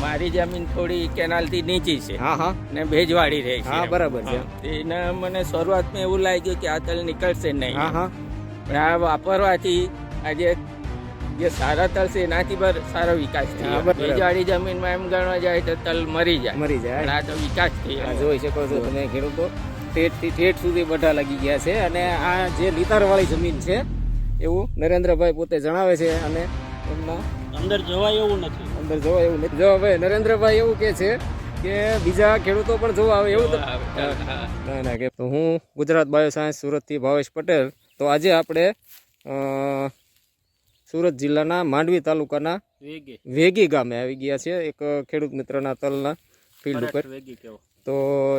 મારી જમીન થોડી કેનાલથી નીચી છે હા હા. ને ભેજવાળી રહે છે હા, બરાબર છે. એને મને શરૂઆતમાં એવું લાગ્યું કે આ તલ નીકળશે નહીં. હા હા. પણ આ વાપરવાથી આજે જે સારા તલ છે એનાથી પર સારો વિકાસ થયો. ભેજવાળી જમીનમાં એમ ગણવા જાય તો તલ મરી જાય. મરી જાય. પણ આ તો વિકાસ થયો. જોઈ શકો છો તમે ખેડૂતો. ઠેઠથી ઠેઠ સુધી બધા લાગી ગયા છે અને આ જે લીતારવાળી જમીન છે એવું નરેન્દ્રભાઈ પોતે જણાવે છે અને એમના અંદર જવાય એવું નથી. અંદર જવાય એવું નથી. જો હવે નરેન્દ્રભાઈ એવું કે છે કે બીજા ખેડૂતો પણ જોવા આવે એવું. ના ના કે તો હું ગુજરાત બાયો સાયન્સ સુરતથી ભાવેશ પટેલ. તો આજે આપણે સુરત જિલ્લાના માંડવી તાલુકાના વેગી. વેગી ગામે આવી ગયા છે એક ખેડૂત મિત્રના તલના ફિલ્ડ ઉપર. તો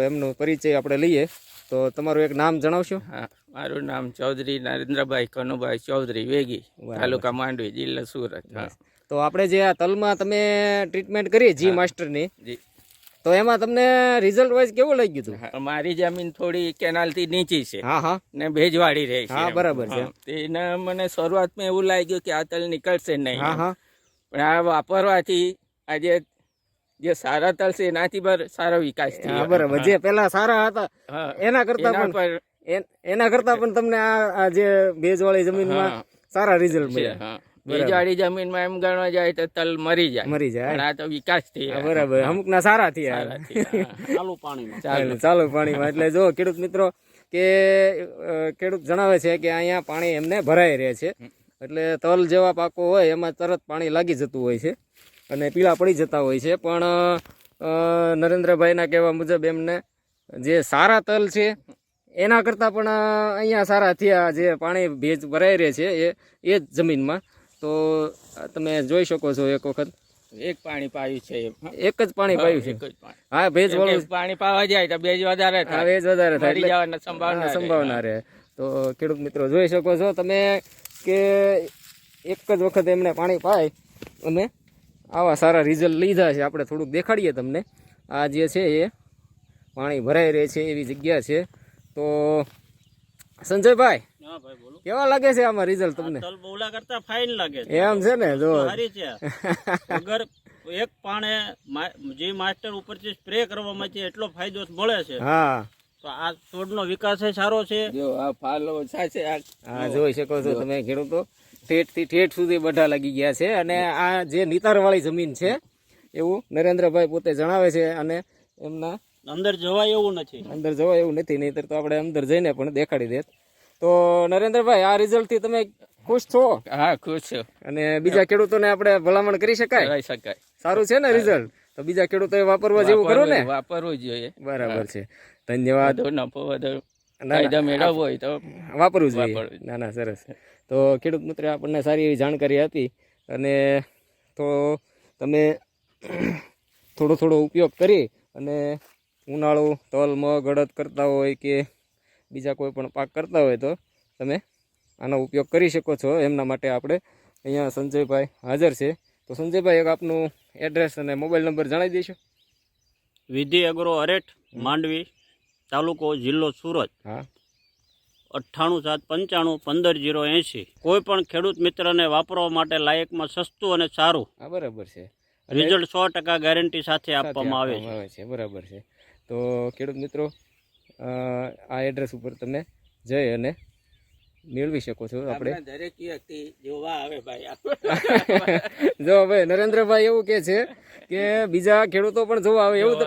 એમનો પરિચય આપણે લઈએ. તો તમારું એક નામ જણાવશો? હા મારું નામ ચૌધરી નરેન્દ્રભાઈ કનુભાઈ ચૌધરી વેગી. તાલુકા માંડવી જિલ્લા સુરત તો આપણે જે આ તલમાં તમે ટ્રીટમેન્ટ કરી જી માસ્ટરની જી. તો એમાં તમને રિઝલ્ટ વાઇઝ કેવું લાગ્યું હતું? મારી જમીન થોડી કેનાલથી નીચી છે હા હા. ને ભેજવાળી રહે છે હા, બરાબર છે. તેને મને શરૂઆતમાં એવું લાગ્યું કે આ તલ નીકળશે નહીં હા હા. પણ આ વાપરવાથી આજે જે સારા તલ છે એનાથી પર સારો વિકાસ થયો. બરાબર. જે પેલા સારા હતા એના કરતા પણ એના કરતા પણ તમને આ આ જે ભેજવાળી જમીનમાં સારા રિઝલ્ટ મળ્યા. ભેજવાળી જમીનમાં એમ ગણવા જાય તો તલ મરી જાય. મરી જાય. આ તો વિકાસ થયો. બરાબર. અમુક ના સારા થયા. ચાલુ પાણીમાં. ચાલો. ચાલો પાણીમાં. એટલે જો ખેડૂત મિત્રો કે ખેડૂત જણાવે છે કે અહીંયા પાણી એમને ભરાઈ રહે છે. એટલે તલ જેવા પાકો હોય એમાં તરત પાણી લાગી જતું હોય છે. અને પીળા પડી જતા હોય છે. પણ નરેન્દ્રભાઈના કહેવા મુજબ એમને જે સારા તલ છે એના કરતાં પણ અહીંયા સારા થયા જે પાણી ભેજ ભરાઈ રહે છે એ એ જ જમીનમાં. તો તમે જોઈ શકો છો એક વખત. એક પાણી પાયું છે એક જ પાણી પાયું છે. હા ભેજ વાળું પાણી પાવા જાય તો ભેજ વધારે થાય. ભેજ વધારે થાય. સંભાવના સંભાવના રહે. તો ખેડૂત મિત્રો જોઈ શકો છો તમે કે એક જ વખત એમને પાણી પાય અને આવા સારા રિઝલ્ટ લીધા છે. આપણે થોડુંક દેખાડીએ તમને. આ જે છે એ પાણી ભરાઈ રહે છે એવી જગ્યા છે. તો સંજયભાઈ હા ભાઈ બોલો. કેવા લાગે છે આમાં રિઝલ્ટ તમને? બોલા કરતા ફાઇન લાગે છે. એમ છે ને જો. સારી છે. અગર એક પાણે જે માસ્ટર ઉપરથી સ્પ્રે કરવામાં છે એટલો ફાયદો મળે છે. હા. તો આ છોડનો વિકાસ એ સારો છે. જો આ ફાલો ઓછા છે આ હા જોઈ શકો છો તમે ખેડૂતો. ઠેઠથી ઠેઠ સુધી બધા લાગી ગયા છે. અને આ જે નિતારવાળી જમીન છે એવું નરેન્દ્રભાઈ પોતે જણાવે છે અને એમના અંદર જવાય એવું નથી. અંદર જવાય એવું નથી નહીતર તો આપણે અંદર જઈને પણ દેખાડી દેત. તો નરેન્દ્રભાઈ આ રિઝલ્ટથી તમે ખુશ છો? હા ખુશ છો. અને બીજા ખેડૂતોને આપણે ભલામણ કરી શકાય? રહી શકાય. સારું છે ને રિઝલ્ટ? તો બીજા ખેડૂતોએ વાપરવા જેવું કરો ને? વાપરવું- જોઈએ. બરાબર છે. ધન્યવાદ. નફો વધુ. ના, ફાયદા મેળવવો હોય તો વાપરવું જોઈએ. ના ના સરસ. તો ખેડૂત મિત્ર આપણને સારી એવી જાણકારી આપી અને તો તમે થોડો થોડો ઉપયોગ કરી અને ઉનાળો તલ મગ અડદ કરતા હોય કે બીજા કોઈ પણ પાક કરતા હોય તો તમે આનો ઉપયોગ કરી શકો છો. એમના માટે આપણે અહીંયા સંજયભાઈ હાજર છે. તો સંજયભાઈ એક આપનું એડ્રેસ અને મોબાઈલ નંબર જણાવી દઈશું. વિધિ અગ્રો અરેઠ માંડવી તાલુકો જિલ્લો સુરત. હા. અઠ્ઠાણું સાત પંચાણું પંદર જીરો એંશી. કોઈ પણ ખેડૂત મિત્રને વાપરવા માટે લાયકમાં સસ્તું અને સારું. બરાબર છે. રિઝલ્ટ સો ટકા ગેરંટી સાથે આપવામાં આવે છે. બરાબર છે. તો ખેડૂત મિત્રો આ એડ્રેસ ઉપર તમે જઈ અને મેળવી શકો છો આપણે. આપણા દરેક વ્યક્તિ જોવા આવે ભાઈ. જો ભાઈ નરેન્દ્રભાઈ એવું કે છે કે બીજા ખેડૂતો પણ જોવા આવે એવું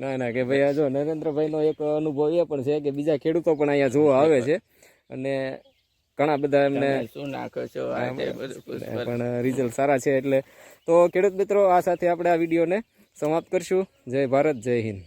ના ના કે ભાઈ આ જો નરેન્દ્રભાઈનો એક અનુભવ એ પણ છે કે બીજા ખેડૂતો પણ અહીંયા જોવા આવે છે. અને ઘણા બધા એમને શું નાખો છો? પણ રિઝલ્ટ સારા છે એટલે તો ખેડૂત મિત્રો આ સાથે આપણે આ વિડીયોને સમાપ્ત કરશું. જય ભારત જય હિન્દ.